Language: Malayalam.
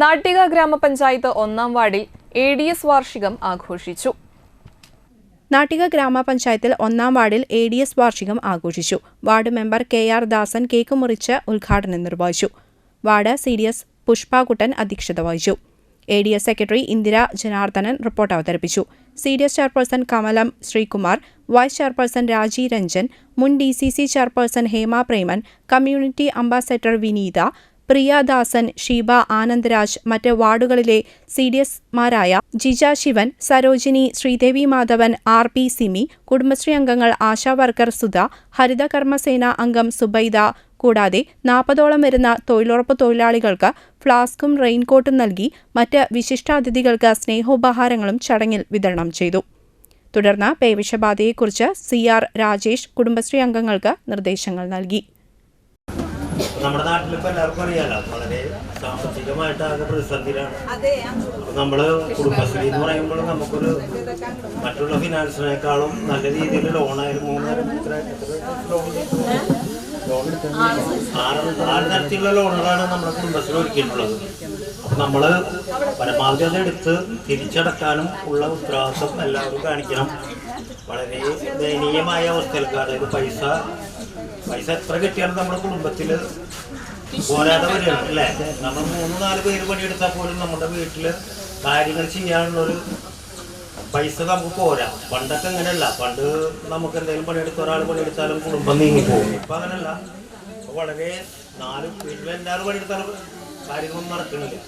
നാട്ടിക ഗ്രാമപഞ്ചായത്ത് ഒന്നാം വാർഡിൽ എ ഡി എസ് വാർഷികം ആഘോഷിച്ചു. നാട്ടിക ഗ്രാമപഞ്ചായത്തിൽ ഒന്നാം വാർഡിൽ എ ഡി എസ് വാർഷികം ആഘോഷിച്ചു. Ward member K R Dasan cake മുറിച്ച് ഉദ്ഘാടനം നിർവഹിച്ചു. Ward C D S Pushpakuttan അധ്യക്ഷത വഹിച്ചു. A D S secretary Indira Janardhanan report അവതരിപ്പിച്ചു. C D S chairperson Kamalam Sreekumar vice chairperson Raji Ranjan മുൻ D C C chairperson Hema Preman community ambassador Vineetha Priya Dasan Sheeba Anandaraj മറ്റ് വാർഡുകളിലെ സി ഡി എസ്മാരായ ജിജ ശിവൻ സരോജിനി ശ്രീദേവി മാധവൻ ആർ പി സിമി കുടുംബശ്രീ അംഗങ്ങൾ ആശാവർക്കർ സുധ ഹരിതകർമ്മസേന അംഗം സുബൈദ. കൂടാതെ നാൽപ്പതോളം വരുന്ന തൊഴിലുറപ്പ് തൊഴിലാളികൾക്ക് ഫ്ലാസ്കും റെയിൻകോട്ടും നൽകി മറ്റ് വിശിഷ്ടാതിഥികൾക്ക് സ്നേഹോപഹാരങ്ങളും ചടങ്ങിൽ വിതരണം ചെയ്തു. തുടർന്ന് പേവിഷബാധയെക്കുറിച്ച് സി ആർ രാജേഷ് കുടുംബശ്രീ അംഗങ്ങൾക്ക് നിർദ്ദേശങ്ങൾ നൽകി. നമ്മുടെ നാട്ടിൽ ഇപ്പൊ എല്ലാവർക്കും അറിയാലോ വളരെ സാമ്പത്തികമായിട്ട് ആകെ പ്രതിസന്ധിയിലാണ് അപ്പൊ നമ്മൾ കുടുംബശ്രീ എന്ന് പറയുമ്പോൾ നമുക്കൊരു മറ്റുള്ള ഫിനാൻസിനേക്കാളും നല്ല രീതിയിൽ ലോണായാലും മൂന്ന് എത്ര എത്ര ലോൺ ആറ് ആറ് തരത്തിലുള്ള ലോണുകളാണ് നമ്മുടെ കുടുംബശ്രീ ഒരുക്കിയിട്ടുള്ളത്. അപ്പൊ നമ്മൾ പരമാവധി അത് എടുത്ത് തിരിച്ചടക്കാനും ഉള്ള ഉത്തരവാദിത്വം എല്ലാവരും കാണിക്കണം. വളരെ ദയനീയമായ അവസ്ഥയിലേക്ക് അതായത് പൈസ. പൈസ എത്ര കിട്ടിയാലും നമ്മുടെ കുടുംബത്തിൽ പോരാതെ വരികയാണ് അല്ലേ നമ്മൾ മൂന്ന് നാല് പേര് പണിയെടുത്താൽ പോലും നമ്മുടെ വീട്ടിൽ കാര്യങ്ങൾ ചെയ്യാനുള്ളൊരു പൈസ നമുക്ക് പോരാ. പണ്ടൊക്കെ അങ്ങനെയല്ല. പണ്ട് നമുക്ക് എന്തെങ്കിലും പണിയെടുത്ത ഒരാൾ പണിയെടുത്താലും കുടുംബം നീങ്ങി പോകും. ഇപ്പൊ അങ്ങനെയല്ല. വളരെ നാല് വീട്ടിലെല്ലാവരും പണിയെടുത്താലും കാര്യങ്ങളൊന്നും നടക്കണില്ല.